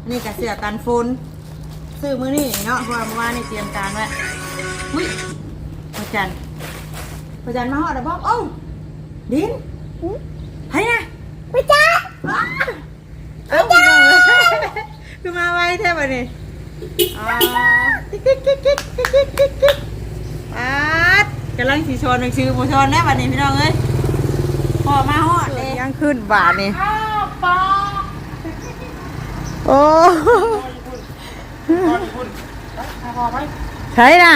อันนี่กับเสื้อกันฝนซื้อมื้อนี้เนาะเพราะว่าเมื่อวานนี่เตรียมการไว้อุ้ยพระจันทร์พระจันทร์มาฮอดแล้วบอกเอ้าดินเฮ้ยนะไปจ้าเอ้าพี่น้องเอ้ยคือมาไวแท้บ่นี่อ๋อติ๊กติ๊กติ๊กติ๊กติ๊กติ๊กติ๊กติ๊กอาดกำลังสีชนหนังสือโมชนแน่บัดนี้พี่น้องเอ้ยพอมาฮอดเลยยังขึ้นบาทนี่อ้าวปอ โอ้พอไหมใช่น่ะ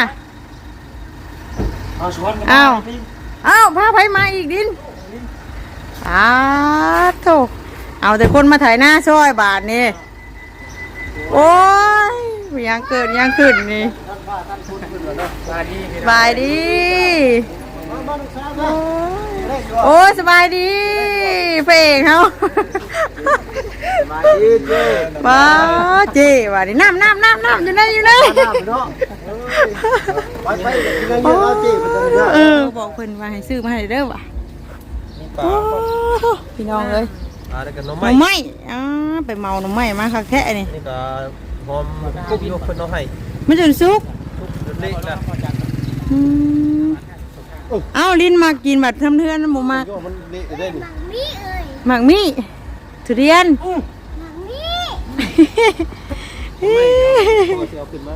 เอาชวนกันอ้าวอ้าวพาไผมาอีกดินอ้าโถเอาแต่คนมาถ่ายหน้าช่อยบาทนี่โอ้ยยังเกิดยังขึ้นนี่ท่านว่าท่านพูดขึ้นแล้วเนาะสบายดีพี่สบายดี มามาลูกสาวโอ้มายได้ตัวโอ้ยสบายดีเพลงเขาสบายดีเจ้มาเจีว่าดิน้ำน้ำน้ำน้ำอยู่ไหนอยู่ไหนมาหน้าไปเนาะไปไปกินเงินเยอะเอาเจ้ไปตรงนี้เออบอกเพิ่นว่าให้ซื้อมาให้เด้อว่ะนี่ปลาโอ้พี่น้องเอ้ยปลาได้กันน้องหน่อไม้ไม้อ่าไปเมาหน่อไม้มาคักแท้นี่นี่ก็หอมกุ๊บยกเพิ่นเอาให้มันจนสุกทุกเล็กนะอืม เอ้าลิ้นมากินบัดทำเทือนบ่มาโยมันเละได้นี่หมังมี่เอ้ยหมากมี่ทุเรียนหมังมี่พอสิเอาขึ้นมา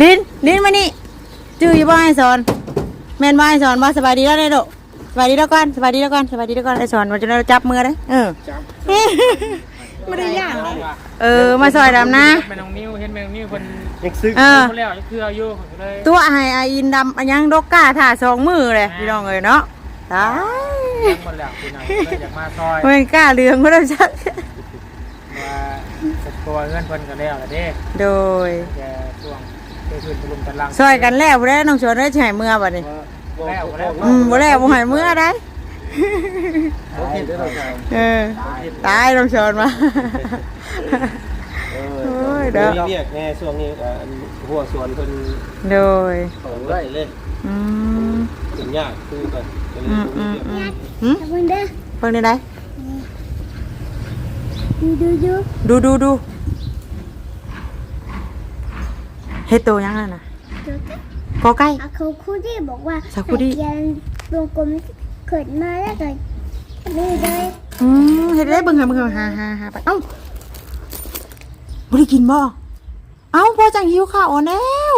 ลิ้นลิ้นมานี่จื้ออยู่บ่ให้สอนแม่นบ่ให้สอนบ่สบายดีแล้วเด้อโดะสบายดีแล้วก่อนสบายดีแล้วก่อนสบายดีแล้วก่อนไอ้สอนว่าจะได้จับมือได้เออจับไม่ได้ย่างเลยเออมาซอยดำนะแม่น้องนิ้วเห็นแม่น้องนิ้วคน ยังซื้อเออคนแล้วคืออายุของเลยตัวไอ้ไอ้อินดำอันยังดกก้าถ่าสองมือเลยพี่น้องเอ้ยเนาะตายทั้งหมดแล้วพี่น้องเลยอยากมาซอยเว้นกล้าเรืองก็ได้ชักมาสักตัวเงินเพิ่นกันแล้วล่ะเด้โดยแกช่วงไปพื้นตะลุมตะลังซอยกันแล้วบ่ได้น้องชวนได้ใช้มือบัดนี้แล้วแล้วอืมบ่แล้วบ่ให้มือได้โอเคเดี๋ยวเราจะเออตายน้องชวนมาเอโอ้ ยอเด้เดี๋อยวเรียกแน่ช่วงนี้ก็อันหัวสวนเพิ่นโดยของไร่เลยอืมถึงยากคือกันก็เลยอืมอืมอืมหืมตะวันเด้อเพิ่นได้ไดดูดูดูดูดูดูเฮ็ดโตยังนั่นน่ะดูกันกอไก่ อาเขาคู่ที่บอกว่าสักครู่ดิใส่เกียร์วงกลมเกิดมาแล้วก็นี่เลยอืมเฮ็ดได้เบิ่งหาเบิ่งหาหาหาหาไปเอ้า บ่ได้กินบ่เอ้าพ่อจังหิวข้าวอ่อนแล้ว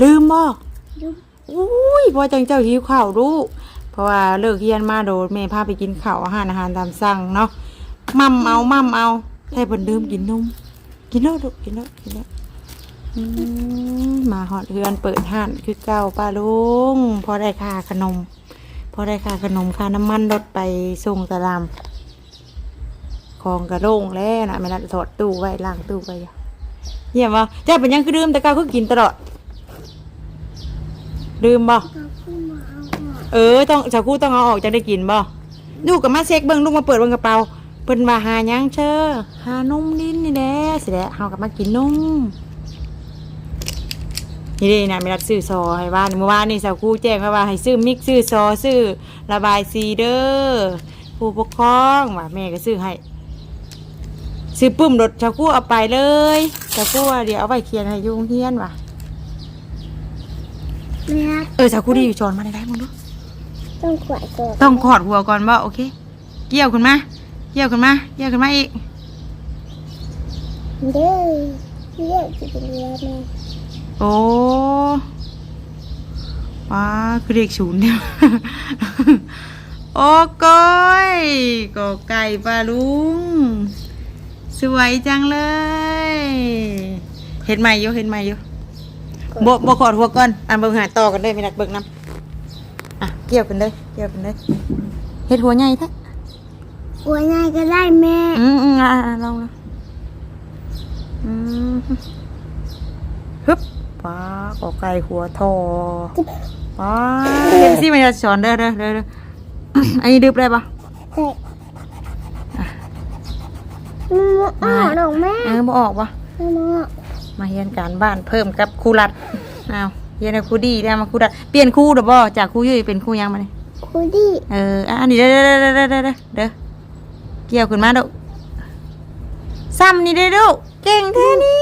ลืมบ่ดูอุ้ยพ่อจังเจ้าหิวข้าวรู้เพราะว่าเลิกเรียนมาโดดแม่พาไปกินข้าวอาหารอาหารตามสั่งเนาะมั่มเอามั่มเอาให้เพิ่นดื่มกินนมกินแล้วลูกกินแล้วกินแล้วอืมมาฮอดเฮือนเปิดห้านคือเก่าป้าลุงพอได้ค่าขนม พอได้ค่าขนมค่าน้ำมันรถไปส่งตะลาม ของกระโล่งแล้วนะไม่รัดถอดตู้ไว้ล้างตู้ไว้เยี่ยมบ่เจ้าเป็นยังคือดื่มแต่ก้าคือกินตลอดดื่มบ่เออต้องชาวคู่ต้องเอาออกจะได้กินบ่ลูกกับมาเช็คเบิ้งลูกมาเปิดเบิ้งกระเป๋าเพิ่นมาหายังเชอหานุ่มดินนี่แหละสิแหละเฮากับมากินนุ่มนี่เด้นะไม่รัดซื้อซอให้บ้านเมื่อวานนี่สาวคู่แจ้งว่าให้ซื้อมิกซื้อซอซื้อระบายซีเดอร์ผู้ปกครองว่าแม่ก็ซื้อให้ ซื้อปุ่มรถชาวครู่เอาไปเลยชาวครู่ว่าเดี๋ยวเอาไปเขียนให้อยุงเฮียนว่ะไม่รักเออชาวครู่ดีอยู่จอนมาได้ได้มึงดูต้องขวดก่อนต้องขอดหัวก่อนว่าโอเค เกี่ยวขึ้นมาเกี่ยวขึ้นมาเกี่ยวขึ้นมาอีกเด้อเรียกจะเป็นเรือแม่โอ้ว้าคือเด็กศูนย์เนี่ยโอ้ก้อยก็ไก่ปลาลุงส วยจังเลย เห็นไหมอยู่เห็นไหมอยู่บบ่ขอดหัวก่อนอันเบิ่งหาต่อกันเลยไม่นักเบิ่งน้ำอะเกี่ยวกันเลย เกี่ยวกันเลยเห็ดหัวใหญ่แท้หัวหนายก็ได้แม่ อืมอืมอะอะลองนะอืมฮึบป้าขอไก่หัวทอป้าเห็นสิมันจะสอนเด้อเด้อเด้อเด้ออันนี้ดึบได้ปะ ใส่อืมอ๋อดอกแม่เออบ่ออกปะไม่มอมาเรียนการบ้านเพิ่มกับครูรัดอ้าวเรียนกับครูดีได้มาครูรัดเปลี่ยนครูเด้อบ่จากครูยุ้ยเป็นครูยังมาเนี่ยคูดี้เอออะอันนี้เด้อเด้อเด้อเด้อเด้อเด้อเด้อเกี่ยวขึ้นมาเด้อซ้ำนี่เด้อเด้อเก่งแท้นี่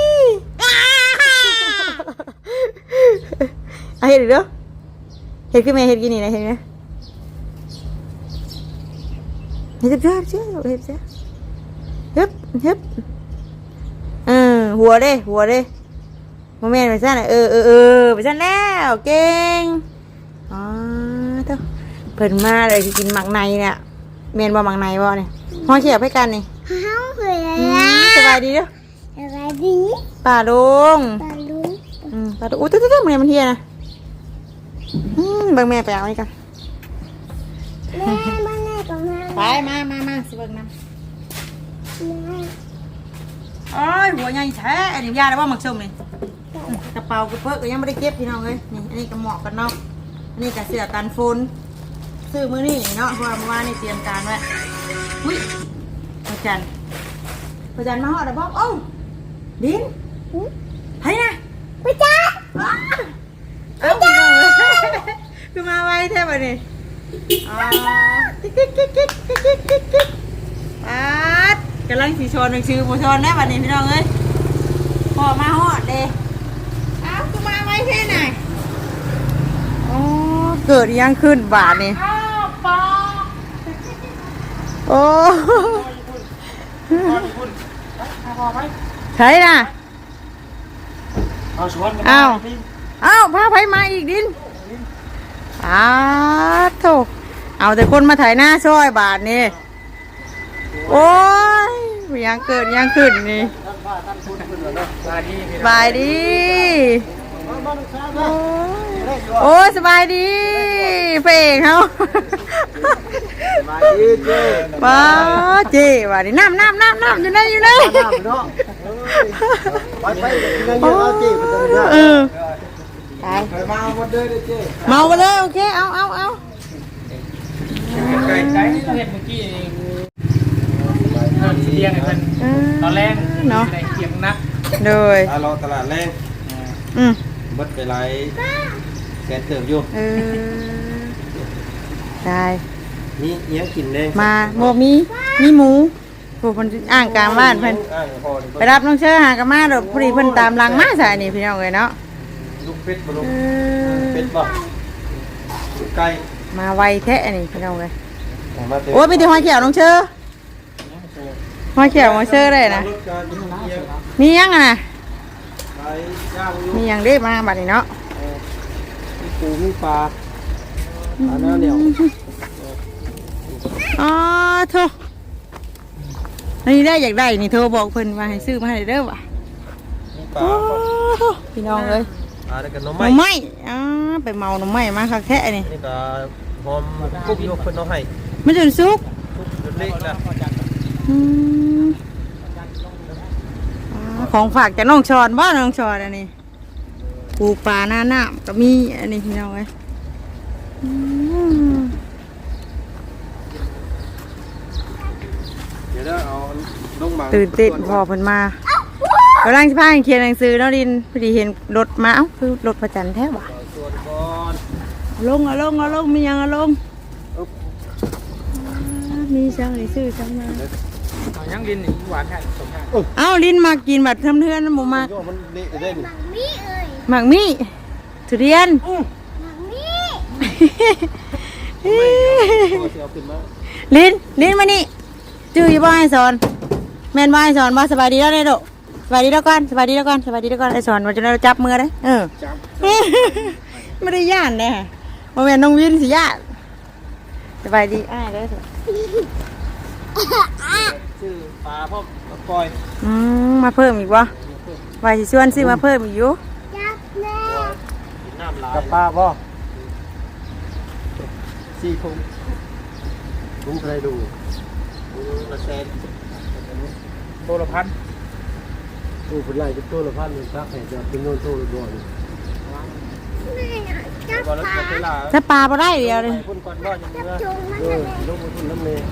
เอาเห็ดอีกเด้อเห็ดขึ้นมาเห็ดกินนี่นะเห็ดนะเห็ดเด้อเจ้าเห็ดเจ้า ฮึบฮึบเออหัวเด้หัวเด้โมเมนต์ไปซั่นน่ะเออเออเออไปซั่นแล้วเก่งอ๋อเต้าเพิ่นมาเลยสิกินหมักในเนี่ยเมนบ่หมักในบ่เนี่ยห้อเขียวให้กันนี่เฮาเหืออืมสบายดีเด้อสบายดีป่าลุงตาลุงอืมป่าลุงอู้ตึ๊ดตึ๊ดตึ๊ดมันเนี่ยมันเทียนะอืมเบิ่งแม่ไปเอานี่กันแม่มาแม่กับแม่ไปมามามาสิเบิ่งน้แม่ำ โอ้ยหัวใหญ่แท้เดี๋ยวยาได้ว่าหมักส้มเลยกระเป๋ากระเป๋าก็ยังไม่ได้เก็บพี่น้องเลยนี่อันนี้ก็หมอกกันนอกอันนี้กระเสื้อกันฝนซื้อมื้อนี้เนาะเพราะว่ามื่ว่านนี่เตรียมการไว้อุ้ยพระจันทร์พระจันทร์มาหอดแล้วบอกโอ้าดินไผนะพระจ้าเอ้าพี่น้อคือมาไวแท้บัดนี้อ๋อกิ๊กกิ๊กกิ๊กกิ๊กกิ๊ก กำลังสิชนหนังสือบ่ชนแน่บัดนี้พี่น้องเอ้ยพอมาฮอดเด้เอ้าคือมาไวแท้น่ะอ๋อเกิดอิหยังขึ้นบาดนี่โอ้ใช่น่ะ เอาชวนกันอ้าวอ้าวพาไผมาอีกดินอ้าโถเอาแต่คนมาถ่ายหน้าช่อยบาทนี่ โอ้ยยังเกิดยังขึ้นนี่สวัสดีสบายดีโอ้สบายดีเพลงเขามาดีเจ้ป้าเจ๊ว่าดิน้ำน้ำน้ำน้ำอยู่ไหนอยู่ไหนเนาะไปไปเยอะเอาเจ้มันจะเออไปมาหมดเลยเจ้เมาไปเลยโอเคเอาเอาเอาไก่ไก่ที่เราเห็นเมื่อกี้ เองเพิ่นเสียงให้เพิ่นเออตอนแรกเนาะได้เสียงนักโดย ถ้าเราตลาดแรงอืมเบิดไปหลายแสนเติมอยู่เออได้มีเอียงกินแรงมาโมมีมีหมูผู้คนอ่างกลางบ้านเพิ่นอ่างพอดีไปรับน้องเชื่อหากนมาเดอกพอดีเพิ่นตามหลังมาใส่นี่พี่น้องเอ้ยเนาะลูกเป็ดบ่ลูกเออเป็ดบ่ลูกไก่มาไวแท้นี่พี่น้องเอ้ย มาเต็มโอ้ยมีแต่หอยเขียวน้องเชื่อ หอยเขียวมาเชื่อได้นะรถการเอียงมียังอะนะไปย่างอยู่มียังได้มาบัดนี้เนาะมีปูมีปลาปลาหน้าเหนียวอ๋อโทษอันนี้ได้อยากได้นี่โทรบอกเพิ่นว่าให้ซื้อมาให้เด้อว่ะมีปลาโอ้โหพี่น้องเอ้ยปลาแล้วก็หน้ำหน่ไม้อไม้อ่าไปเมาหน่อไม้มาคักแท้นี่นี่ก็หอมกุ๊บยกเพิ่นเอาให้มันจนสุกทุกจนเล็กนะอืมอ่า ของฝากจากน้องชอนบ้านน้องชอนอันนี้ปลูกปลาหน้าน้ำก็มีอันนี้พี่น้องเอ้ยอืมเดี๋ยวเด้อเอาลงมาตื่นเต้นพอเพิ่นมากำลังจะพากันเขียนหนังสือเนาะดินพอดีเห็นรถมาเอ้าคือรถประจันแท้ว่ะส่วนก่อนเอาลงเอาลงเอาลงมียังเอาลงอุ๊บอ่ามีช่างนี่ซื้อช่างมา เอายังดินนี่หวานแท้สมแท้เอ้าลิ้นมากินบัดทำเทือนหมูมากโยมันเละได้นี่หมังมีเอ้ยหมากมี่ทุเรียน หมังมีโอ้ยเอาขึ้นมาลิ้นลิ้นมานี่จื้ออยู่บ่ให้สอนแม่นบ่ให้สอนบ่สบายดีแล้วเด้อโดสบายดีแล้วก่อนสบายดีแล้วก่อนสบายดีแล้วก่อนไอ้สอนมันจะได้จับมือได้เออ จับไม่ได้ย่านแน่บ่แม่นน้องวินสิย่านสบายดีอ้ายเด้อชื่อ ปลาพ่อมาปล่อยอืมมาเพิ่มอีกบ่ว่าสิชวนซื้อมาเพิ่มอีกอยู่จับแม่กินน้ำลายกับปลาบ่สี่ทุ่มทุ่มใครดูดูละแสนโตละพันตู้ผู้ใหญ่ก็ตู้ละพันหนึ่งครับให้จะเป็นโน่นตู้ละบ่อยแม่น่ะจับบ่แล้วปลาจะเวลาถ้าปลาบ่ได้เดียวเลยคนก่อนบ่อย่างนี้จุงมันเอน่ะอลงมาทุ่นน้ำเมย์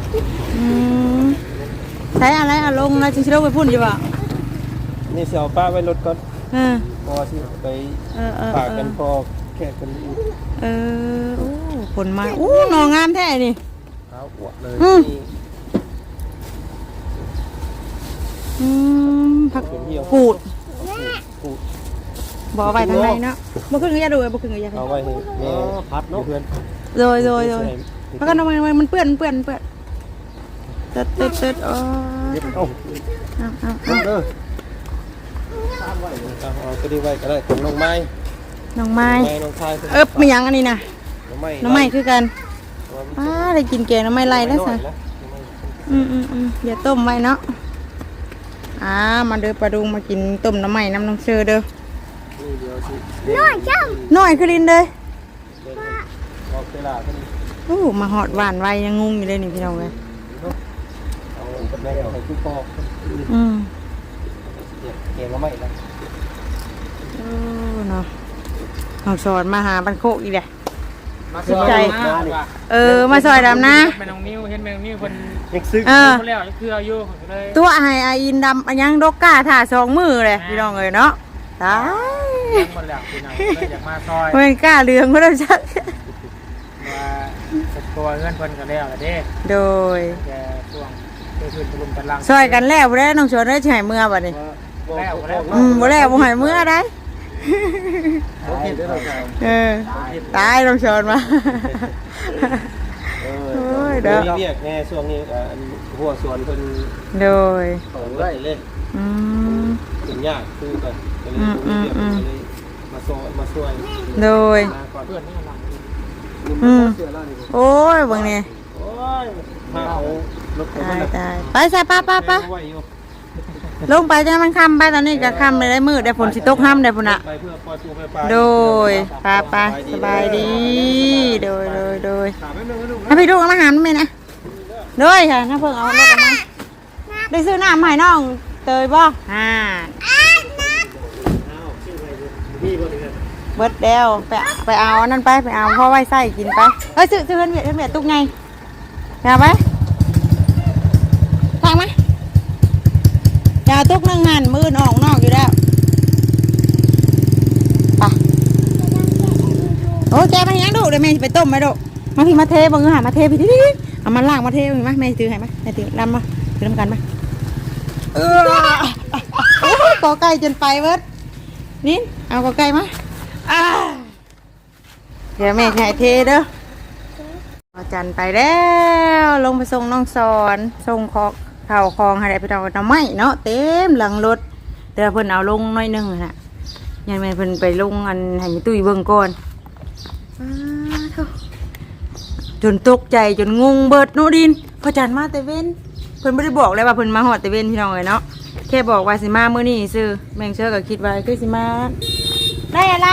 อืม ใช้อะไรเอาลงแล้วจึงสิลงไปพุ่นอยู่บ่นี่เสียวป้าไว้รถก่อนเออ พอสิไปเออเออ ฝากเอกันอพอแค่กันอีกเออโอ้ผลมาอู้หนองามแท้นี่ เอาอวดเลยอืม นี่อืมผักเป็นเที่ยวบ่เอาไว้ทางในเนาะบ่ขึ้นก็อย่าดูบ่ขึ้นก็อย่าเอาไว้ให้แม่พัดเนาะเพื่อนโดยโดยโดยมันก็ทำไมมันเปื้อนมันเปื้อนมันเปื้อน เติดเติดเติดโอ๋อเก็บเอาเอาเอาเด้เอาอเอาเอาก็ดีไว้ก็ได้ของน้องไม้น้องไม้ไม้น้องชายเอิบไม่ยังอันนี้นะน้องไม้น้องไม้คือกันอ้าได้กินแกงน้องไม้ไล่แล้วสิอืมอืมอืมอย่าต้มไว้เนาะอ่ามาเด้อปลาดุงมากินต้มน้ำไม้น้ำน้องเชอเด้อน้อยจังน้อยคือลินเลยโอ้มาหอดหวานไว้ยังงงอยู่เลยนี่พี่น้องเลย เอาเป็นแม่เอาให้ผู้ปอกอืมเก็บเกงน้องไม้นะโอ้เนาะน้องสอนมาหาบันโคกอีกแหละ มาสนใจมาว่ะเออ มาซอยดำนะ แม่น้องนิ้วเห็นแม่น้องนิ้วเพิ่นยังซื้อเออเพิ่นแล้วคืออายุก็เลยตัวไอไออินดำอันยังดกก้าถ่าสองมือเลยพี่น้องเลยเนาะตายยังหมดแล้วพี่น้องเลยอยากมาซอยเพิ่นกล้าเรืองเพิ่นเอาจักว่าสักตัวเงินเพิ่นก็แล้วล่ะเด้โดยแกช่วง เพื่อนตะลุมตะลังซอยกันแล้วบ่ได้น้องชวนได้สิให้เมื่อบัดนี้แล้วแล้วอืมบ่แล้วบ่ให้เมื่อได้โอเคได้แล้วกันเออตายน้องชวนมาเออเด้เดี๋อยวเรียกแน่ช่วงนี้ก็อันหัวสวนเพิ่นโดยของไร่เลยอืมถึงยากคือก็เลยอืมอืมอืมก็เลยมาโซมาช่วยโดยอนเพื่อนนี่หลังอืมเนี่โอ้ยเบิ่งนี่โอ้ยพาเอา รถไปตายนะตายไปซะป้าป้าป้าไว้อยู่ลงไปจนมันค่ำไปตอนนี้ก็ค่ำเลยได้มืดได้ฝนสิตกห้ำได้พุ่นน่ะไปเพื่อปล่อยปูไปปลาโดยปาปาสบายดีโดยโดยโดยถามให้แม่ลูกถ้าพี่ดูมาหามไหมนะโดยค่ะน้าเพิ่งเอารถออกมาได้ซื้อน้ำให้น้องเตยบ่อ่ามีบ่เนี่ยเบิดเดวไปไปเอาอันนั่นไปไปเอาพ่อไว้ไส้กินไปเอ้ยซื้อซื้อเพื่อนเวียดเพื่อนเวียดตุกไงไปเอาไปฟังไหมอ ยาตุกนึ่งหันมือนออกนอกอยู่แล้วไปโอ้แกมันยังดูเดี๋ยวแม่ไปต้มไหมดูมาพี่มาเทบังหามาเทพี่ดิเอามาล่างมาเทมึงมาแม่ถือให้มาแม่ถือลำมาถือน้ำกันมาเออโอ้ยกอไก่จนไปเวิร์ดนี่เอากอไก่มาเดี๋ยวแม่ให้เทเด้อจันไปแล้ว ลงไปส่งน้องสอนส่งของ ข่าวของให้ได้ไปเอาน้ำไม้เนาะเต็มหลังรถเดี๋ยวเพิ่นเอาลงหน้อยหนึงน่ะยังแม่นเพิ่นไปลงอันให้มีตุ้ยเบิ่งก่อนอ้าวเถอะจนตกใจจนงงเบิดโนดินพอจันมาแต่เว้นเพิ่นไม่ได้บอกเลยว่าเพิ่นมาหอดแต่เว้นพี่น้องเลยเนาะแค่บอกว่าสิมามื้อนี้ซื้อแม่งเชื่อก็คิดว่าคือสิมาได้อะไร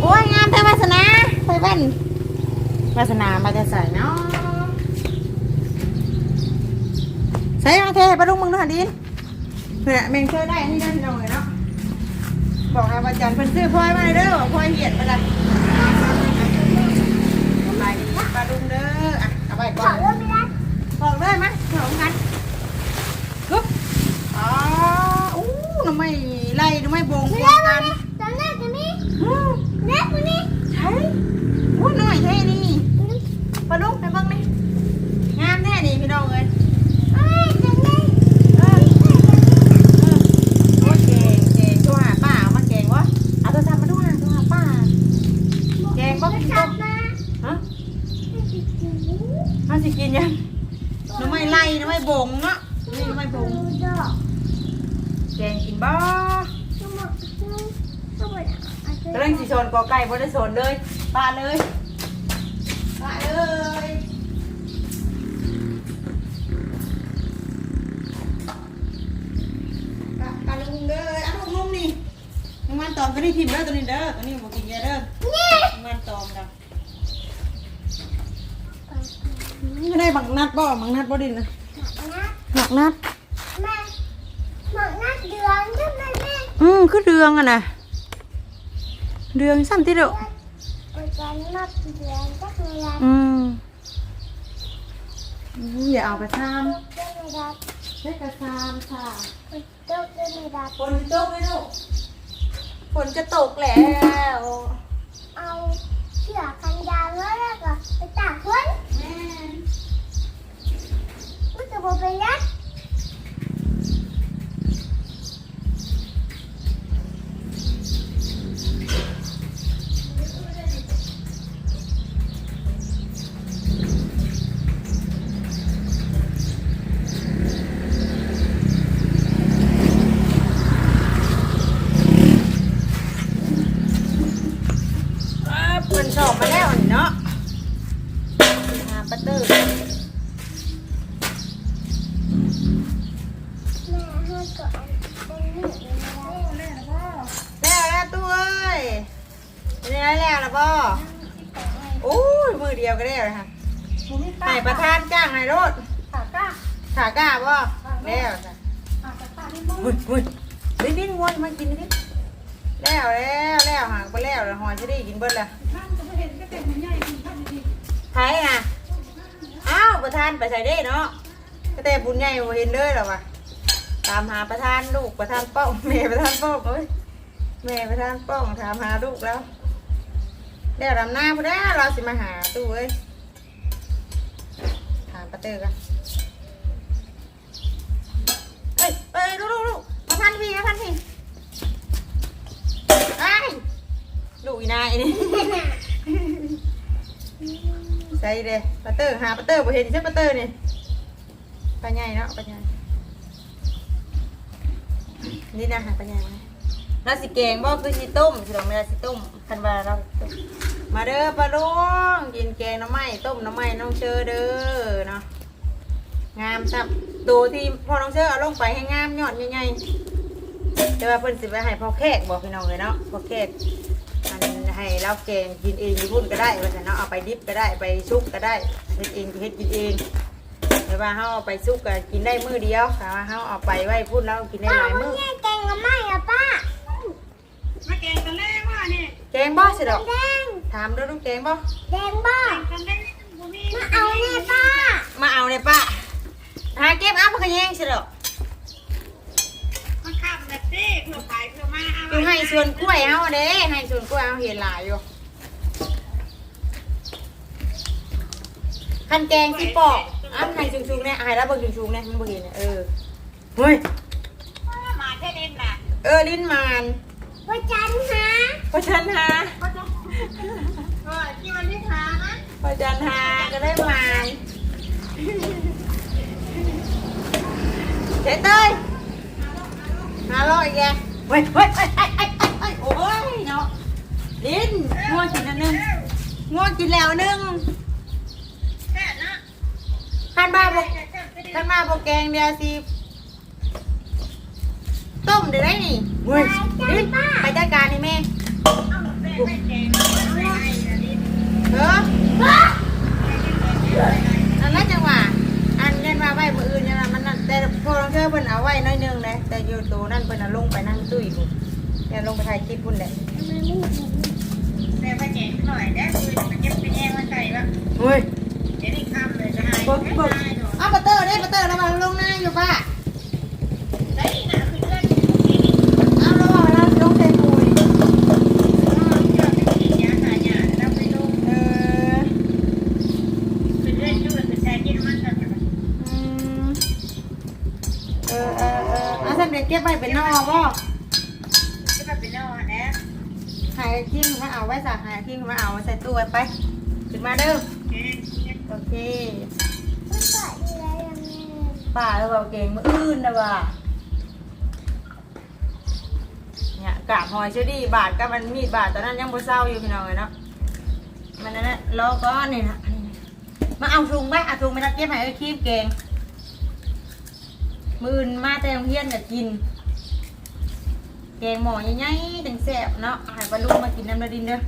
โอ้ยงามแท้วาสนาไปแว่นวาสนามาจะใส่เนาะ ใส่มาเทปลาดุงมึงด้วยดินเพื่อแม่งเชื่อได้อันนี่ได้พี่น้องเลยเนาะบอกให้วาจันเพิ่นซื้อพลอยมาเลยเด้อบอกพลอยเหียดไปเลยไปปลาดุงเด้ออะเอาไปก่อนบอกเลยมั้ยขนมกันกึ๊บอ๋ออู้น้ำไม่ไล่น้ำไม่บงพวงกันตอนแรกตัวนี้อู้แรกตัวนี้ใช่อู้หน่อยแท่นี่ปลาดุกไปเบ้างนี่งามแท่นี่พี่น้องเอ้ย เอ้ยตัวนี้ เออเออโอ้เก่งเก่งตัวหาป้าเอามาเก่งวะเอาตัวทำมาดูหาตัวหาป้าเก่งบ่กิน กลั ต้ บ ม มา ฮะ มันสิกินยังน้ำไม่ไล่น้ำไม่บงเนาะนี่น้ำไม่บง ดูดอก แกงกินบ่ ทั้งหมดทั้งหมดอะ กำลังสิโซน กอไก่บ่ได้โซนเลยปาเลยปาเลยปาปาลุงเลยอะลุงลุงนี่มึงมันตอมตัวนี้ทิมเด้อตัวนี้เด้อตัวนี้บ่กินยาเด้อมันตอมดอกไม่ได้บังนัดบ่บังนัดบ่ดินนะหนักนัดหมักนัดเดือนใช่ไหมแม่อืมคือเรืองอะนะ เรืองซ้ำที่เด้อไปกันนัดเดือนจักเวลาอืมอืมอย่าเอาไปซ้เจ้าไม่ได้ำใช้กระซามค่ะเจ้าเจ้าไม่ได้ฝนจะตกไหมลูกฝนจะตกแล้ว เอาเชือกกันยาวแล้วก็ไปตากฝนแม่มันจะบอกเป็นยัก เพิ่นชอบมาแล้วเนาะหาปลาเตอร์ ไงแล้วล่ะพ่อโอ้ยมือเดียวก็ได้เลยค่ะให้ประธานจ้างให้รถขาก้าขากล้าบ่แล้วจ้ะขาก้าที่มืออุ้ยอุ้ยลิ้นลิ้นงวนมากินนิดแล้วแล้วแล้วหางไปแล้วแล้วหอยจะได้กินเบิดละไผอะอ้าวประธานไปใส่ได้เนาะก็แต่บุญใหญ่บ่เห็นเลยหรอวะตามหาประธานลูกประธานป้องแม่ประธานป้องเอ้ยแม่ประธานป้องถามหาลูกแล้ว เดี๋ยวดำหน้าพุ่นเด้เราสิมาหาตู้เอ้ยถามประเตอร์กันเอ้ยเอ้ยลูกลูกลูกมาพันพี่มาพันพี่ไอ้ลูกอีนายนี่ ใส่เด้ปาเตอร์หาปาเตอร์บ่เห็นใช่ปาเตอร์นี่ปลาใหญ่เนาะปลาใหญ่นี่นะหาปลาใหญ่ไหมเราสิแกงบ่คือสิต้มสิลองเนื้สิต้มคันว่าเราต้ม มาเด้อปลาลุงกินแกงหน้ำไม้ต้มหน้ำไม้น้องเชอเด้อเนาะงามซับตัวที่พอน้องเชอเอาลงไปให้งามยอดใหญ่ๆแต่ว่าเพิ่นสิไปให้พ่อแขกบอกพี่น้องเลยเนาะพ่อแขกอันให้เราแกงกินเองอยู่พุ่นก็ได้ว่าแต่เนาะเอาไปดิบก็ได้ไปชุกก็ได้เฮ็ดเองก็เฮ็ดกินเองแต่ว่าเฮาเอาไปชุกก็กินได้มื้อเดียวแต่ว่าเฮาเอาไปไว้พุ่นแล้วกินได้หลายมื้อ แกงกับไม่อะป้า มาแกงกันแรกว่านี่แกงบ่สิดอก แดงถามเด้อลูกแกงบ่ แดงบ้ากันแรกบ่มีมาเอาแน่ป้ามาเอาเลยป้าหาเก็บเอาเพิ่นก็แย่งสิดอกมันขับแบบนี้เพื่อขายเพื่อมาเอาอยู่ให้สวนกล้วยเฮาเด้ให้สวนกล้วยเฮาเห็นหลายอยู่คันแกงที่ปอกอ้าวไข่ชุงๆเนี่ยไข่แล้วเบิ่งชุงๆเนี่ยมันบ่เห็นเนี่ยเออเฮ้ยมาแค่นี้น่ะเออลิ้นมาน ว่าจันฮะเพราะฉันหาเออที่มันที่ขานะเพราะฉันหาก็ได้มานเจ๊เต้ยหาลอยแกเฮ้ยเฮ้ยเฮ้ยเฮ้ยเฮ้ยเฮ้ยโอ้ยเนาะลิ้นง่วงกินอันหนึงง่วงกินแล้วอันหนึงแค่นะขันมาบอกขันมาบอกแกงเดียวสิ ต้มเดี๋ยวได้นี่เฮ้ยลิ้นไปจัดการนี่แม่เอาแม่ไม่แกงเอาไว้ให้อันนี้เออนั่นแหละจังหวะอันเย็นมาไว้มืออื่นเนี่ยนะมันนั่นแต่พอลองเชื่อเพิ่นเอาไว้น้อยหนึงเลยแต่อยู่ตัวนั่นเพิ่นเอาลงไปนั่งตุ้ยพุ่นเนี่ยลงไปถ่ายคลิปพุ่นแหละแม่ไม่แกงหน่อยได้คือมันจะเป็นแยงมาใส่ละเฮ้ยเดี๋ยวนี้ข้ามเลยจะให้เบิกไม่เบิกได้หรอกเอาปัตเตอร์ได้ปัตเตอร์ระวังลงหน้าอยู่ป้า เอาสำเร็จเก็บไว้เป็นนอกบ่ที่มันเป็นนอนนะหายทิ้งมาเอาไว้สักหายทิ้งมาเอาใส่ตู้ไว้ไปขึ้นมาเด้อเอ๊ะโอเคมันเปิดอยู่แล้วยังไงป่าแล้วเก่งมืออื่นนะว่ะเนี่ยกาบหอยเชอรี่บาทก็มันมีดบาทตอนนั้นยังบ่เศร้าอยู่พี่น้องเลยเนาะมันนั่นแหละรอก้อนนี่นะมาเอาถุงไปเอาถุงไปรับเก็บให้ไอ้คีบเก่ง มืออื่นมาแต่โรงเรียนจะกิน แกงหมอใหญ่ๆถึงแซ่บเนาะให้ปลาลูกมากินน้ำระดินเด้อ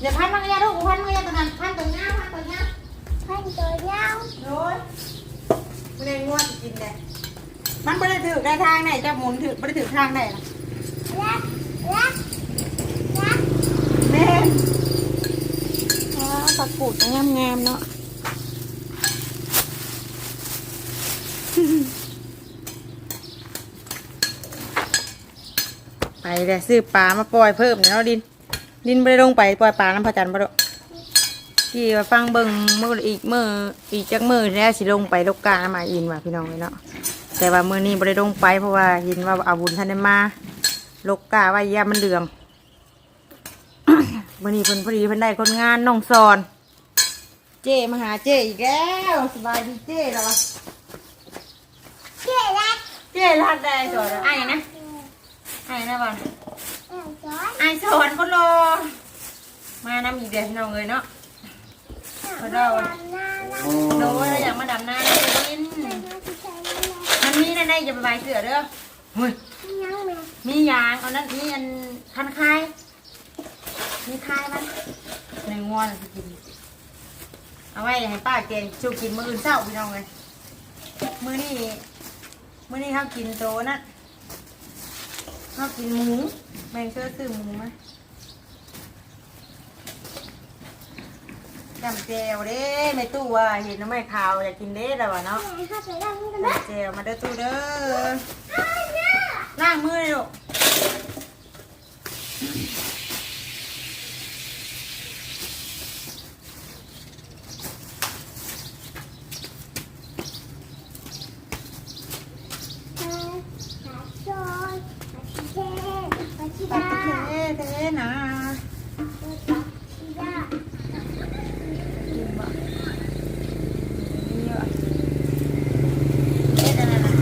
เดี๋ยวพันมังยาลูกพันมังยาตัวนั้นพันตัวเงาพันตัวเงาพันตัวยาวโอ้ยไม่ได้ง่วงกินเลยมันไม่ได้ถือได้ทางไหนจะหมุนถือไม่ได้ถือทางไหนนะรักรักรักแม่ว้าปักกูดงามงามๆเนาะ ไปเลยซื้อปลามาปล่อยเพิ่มเนี่ยเนาะดิน ดินไม่ได้ลงไปปล่อยปลาน้ำพระจันทร์ปะดอกที่ว่าฟังเบิ่งมืออีกมืออีกจักมือแล้วสิลงไปลกกาน้ำมาอินว่ะพี่น้องเลยเนาะแต่ว่ามือนี้ไม่ได้ลงไปเพราะว่าเห็นว่าอาบุญท่านได้มาลกกาว่าอยามันเหลืองวันนี้เพิ่นพอดีเพิ่นได้คนงานน้องสอน เจมาหาเจอีกแล้วสบายดีเจแล้ววะเจ๊รักเจรัดได้สอนไอ้นะไอ้นะ บ้านแอบซ้อนไอ้สอนคนรอมานำอีกเดือนน้องเลยเนาะหน้ารักโน้ยเราอยากมาดำน้ำเลยลินแม่มาที่ใช้ไม่ได้มันมีนั่นได้อย่าไปใบเสือเด้อเฮ้ยยังแม่มียางเอานั้นมีอันคันคายมีคายมันในงวนสิกินเอาไว้ให้ป้าแกงชูกินมื้ออื่นเช้าพี่น้องเลยมื้อนี้มื้อนี้เขากินโตนะเขากินหมูแบ่งเสื้อซื้อหมูไหมจำเจวเด้ไม่ตู้ว่าเห็นน้ำไม่ขาวอยากกินเด้แล้ววะเนาะแม่เข้าไปนั่งกันจำนะเจวมาเด้อตู้เด้อล้างมือเลยลูก หาจอยหาชิเจหาชิ ป ดา เท่เท่นะ หาชิดา กินบ่เยอะเอ๊ะนั่นน่ะ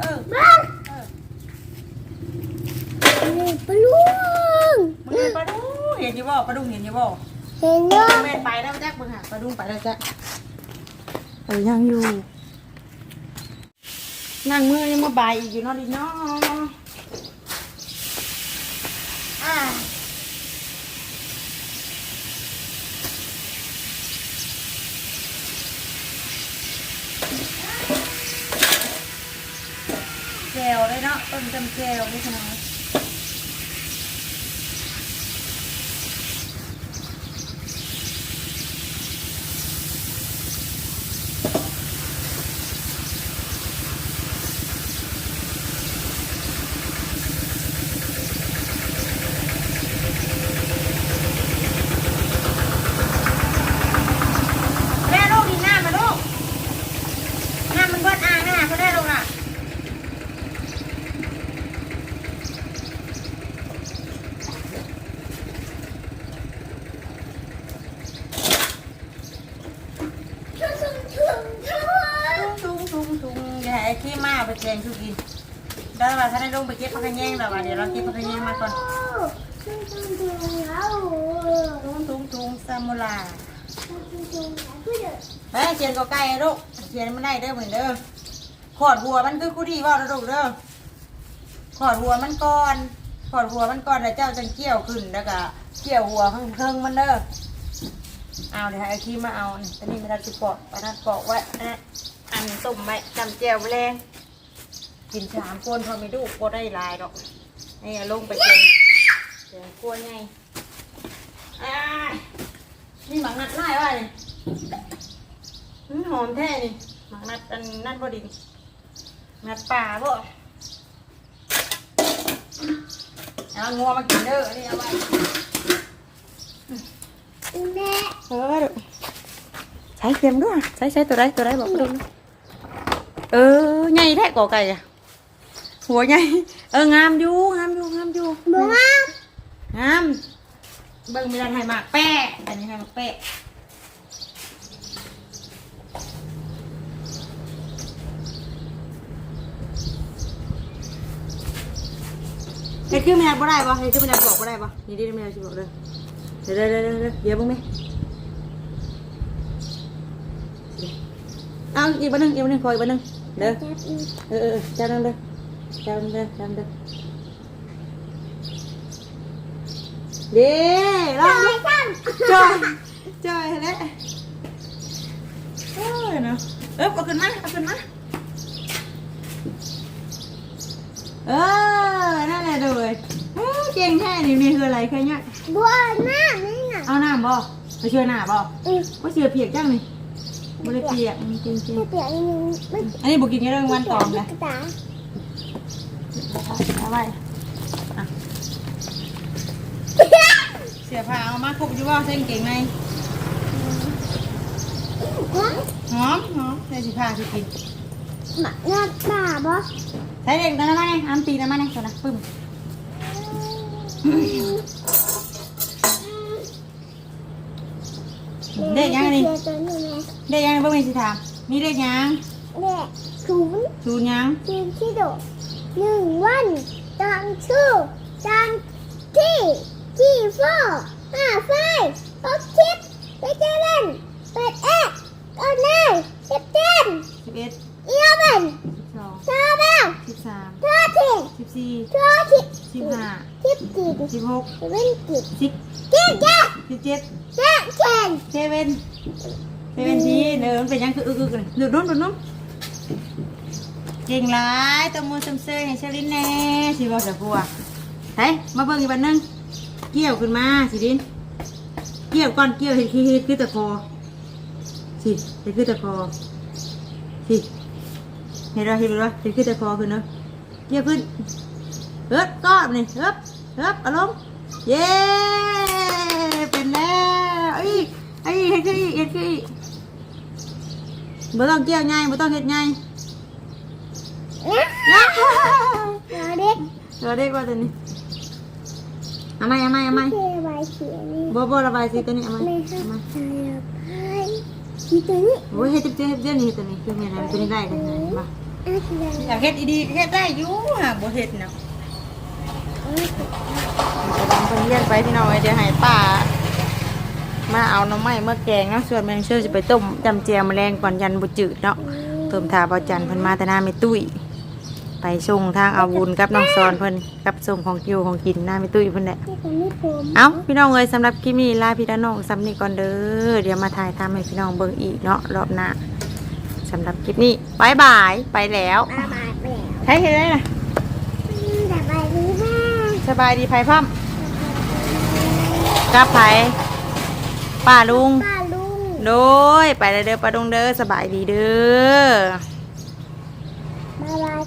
เออ บ้างปลุง มึงเห็นปลาดุงเห็นอยู่บ่ปลาดุงเห็นอยู่บ่ เห็นเนาะ แม่นไปแล้วจ้ะมึงหาปลาดุงไป แล้วจ้ะเออยังอยู่นั่งมือยังมาบายอีกอยู่นอนดิเนาะอ่า แจวเลยเนาะต้นจำแจวด้วยขนาดแม่ลูกกินน้ำมาลูกน้ำมันเบิดอ่างนะเขาได้ลูกอะ ถึงถึงถึงถึง ทุงทุงทุงอย่าให้ขี้ มาไปแกงทุกิน ได้ว่าถ้าได้ลงไปเก็บผักกระแยงแล้วว่าเดี๋ยวเราเก็บผักกระแยงมาก่อนถึงถึงถึงแล้วทุงทุงทุงซามูราถึงถึงถึงผู้เด็กเฮ้ยเขียนก็ใกล้ลูกเขียนมันได้เด้อเหมือนเดิมขอดหัวมันคือกูดีว่าลูกเด้อขอดหัวมันก่อนขอดหัวมันก่อนแล้วเจ้าจังเกี่ยวขึ้นแล้วก็เกี่ยวหัวข้างเทิงมันเด้อเอาเดี๋ยวให้ไอ้ขี้มาเอาอันนี้ไม่ได้สิปอกปนัดปอกไว้นะอันต้มไว้จำเจียวไปแรง กินสามคนพอไม่ดูก็ได้หลายดอกนี่เอาลงไปเจงเจงกลัวไงอ่านี่หมักนัดไล่ไว้นี่อืมหอมแท้นี่หมักนัดอันนั่นพอดีนัดป่าบ่เอางัวมากินเด้อนี่เอาไว้แม่เออดูใช้เค็มด้วยใช้ใช้ตัวใดตัวใดบอกมาดูเออใหญ่แท้กว่าไก่อะ หัวใหญ่เอองามอยู่งามอยู่งามอยู่บ้างงามเบิ่งมีร้านไทยมากแป้อันนี้ให้มากแป้เฮ็ดคือแม่บ่ได้บ่เฮ็ดคือแม่บอกบ่ได้บ่นี่ดิแม่สิบอกเด้อเดี๋ยวเดี๋ยวเดี๋ยวเดี๋ยวเดี๋ยวเบิ่งแม่เอาอีกบันนึงอีกบันนึงคอยอีกบันนึงเด้อเออเออเออเจ้านั่งเด้อเจ้านั่งเด้อเจ้านั่งเด้อเด้ลองดูจอยจอยแหละเออเนาะเออเอาขึ้นมาเอาขึ้นมาเออนั่นแหละดูเลยเออเก่งแท้นี่นี่คืออะไรแค่เนี้ยบัวหน้านี่น่ะเอาน้ำบ่ไปเชื่อหน้าบ่อือว่าเชื่อเปียกจังนี่บ่ได้เปียกจริงจริงไม่เปลี่ยนอีกนึงไม่ๆอันนี้บุกินแค่เรื่องวันตอมเลยกระดาษ เอาไว้อะเสียผ้าเอามาครบอยู่ว่าเส้นเก่งไหมว้าหอมหอมใส่สีผ้าสิกินหมาหน้าตาบ่ใส่เด็กนั่นมาไงอันตีนั่นมาไงตัวนะปึ้มเด็กยังนี่เดี๋ยวตัวนี้แม่เด็กยังเพิ่งมีสิถามมีเด็กยังเด็กศูนย์ศูนย์ยังทีมที่โดด หนึ่งวันจำชื่อจำที่ที่โฟห้าไฟหกสิบเจ็ดเจ็ดเล่นแปดเอ็ดเก้าหนึ่งสิบเจ็ดสิบเอ็ดอีเลฟเว่นสิบสองสิบสิบสามสิบสี่สิบสี่สิบสิบห้าสิบสี่สิบหกสิบเอ็ดสิบสิบเจ็ดเจ็ดสิบเจ็ดเจ็ดเจ็ดเซเว่นเซเว่นทีเดินเป็นยังคืออึกอึกเลยดูดนู้นดูดนู้น เก่งหลายตัวมือตมเซยให้เชลินแน่สิบอกจะกลัวเฮ้ยมาเบิ่งอีกบันนึงเกี่ยวขึ้นมาสิดินเกี่ยวก่อนเกี่ยวเห็นคือเห็นคือตะคอสิเห็นคือตะคอสิเห็นแล้วเห็นแล้วเห็นคือตะคอขึ้นเนาะเกี่ยวขึ้นเอิบก้อนนี่เอิบเอิบอารมณ์เย้เป็นแล้วเอ้ยเอ้เห็นคืออีกเห็นคืออีกบ่ต้องเกี่ยวไงบ่ต้องเห็ดไงนะ เราเด็กเราเรียกว่าตัวนี้เอาไหมเอาไหมเอาไหมเทวายเขียนนี่บ่บ่ระบายสีตัวนี้เอาไหมไม่เอาไหมให้ใครที่ตัวนี้โอ้ยเฮ็ดเจ็บเจ็บเจ็บนี่ตัวนี้คือแม่นตัวนี้ได้กันไงมาอะไรอยากเฮ็ดดีๆเฮ็ดได้อยู่หากบ่เฮ็ดเนาะจะลองเพิ่นเรียนไปพี่น้องเอ้ยเดี๋ยวให้ป้ามาเอาหน้ำไม้เมื่อแกงเนาะส่วนแมงเชื่อจะไปต้มจำเจียวแมลงก่อนยันบ่จืดเนาะเพิ่มทาบ่จันเพิ่นมาแต่หน้าไม่ตุ้ย ไปส่งทางเอาบุญกับน้องซอนเพิ่นกับส่งของกิวของกินหน้าไม่ตุ้ยเพิ่นแหละที่ตัวนี้ผมเอาพี่น้องเอ้ยสำหรับคลิปนี้ลาพี่น้องสำนีก่อนเด้อเดี๋ยวมาถ่ายทำให้พี่น้องเบิ่งอีกเนาะรอบหน้าสำหรับคลิปนี้บายบายไปแล้วมาบายไปแล้วใช้เห็นได้นะสบายดีมากสบายดีไผ่พ่อมกับไผ่ป้าลุงป้าลุงโดยไปเลยเด้อป้าลุงเด้อสบายดีเด้อบายบาย